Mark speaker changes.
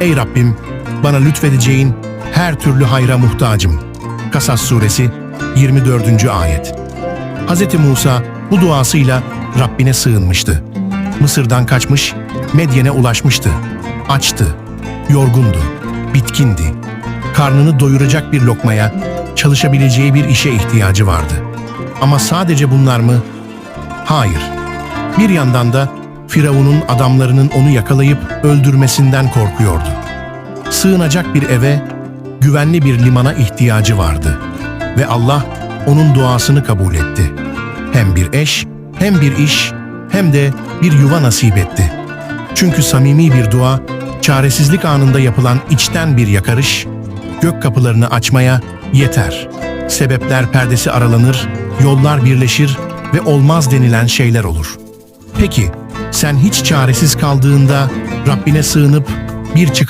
Speaker 1: Ey Rabbim, bana lütfedeceğin her türlü hayra muhtacım. Kasas suresi 24. ayet. Hz. Musa bu duasıyla Rabbine sığınmıştı. Mısır'dan kaçmış, Medyen'e ulaşmıştı. Açtı, yorgundu, bitkindi. Karnını doyuracak bir lokmaya, çalışabileceği bir işe ihtiyacı vardı. Ama sadece bunlar mı? Hayır. Bir yandan da Firavun'un adamlarının onu yakalayıp öldürmesinden korkuyordu. Sığınacak bir eve, güvenli bir limana ihtiyacı vardı. Ve Allah onun duasını kabul etti. Hem bir eş, hem bir iş, hem de bir yuva nasip etti. Çünkü samimi bir dua, çaresizlik anında yapılan içten bir yakarış, gök kapılarını açmaya yeter. Sebepler perdesi aralanır, yollar birleşir ve olmaz denilen şeyler olur. Peki, sen hiç çaresiz kaldığında Rabbine sığınıp bir çıkış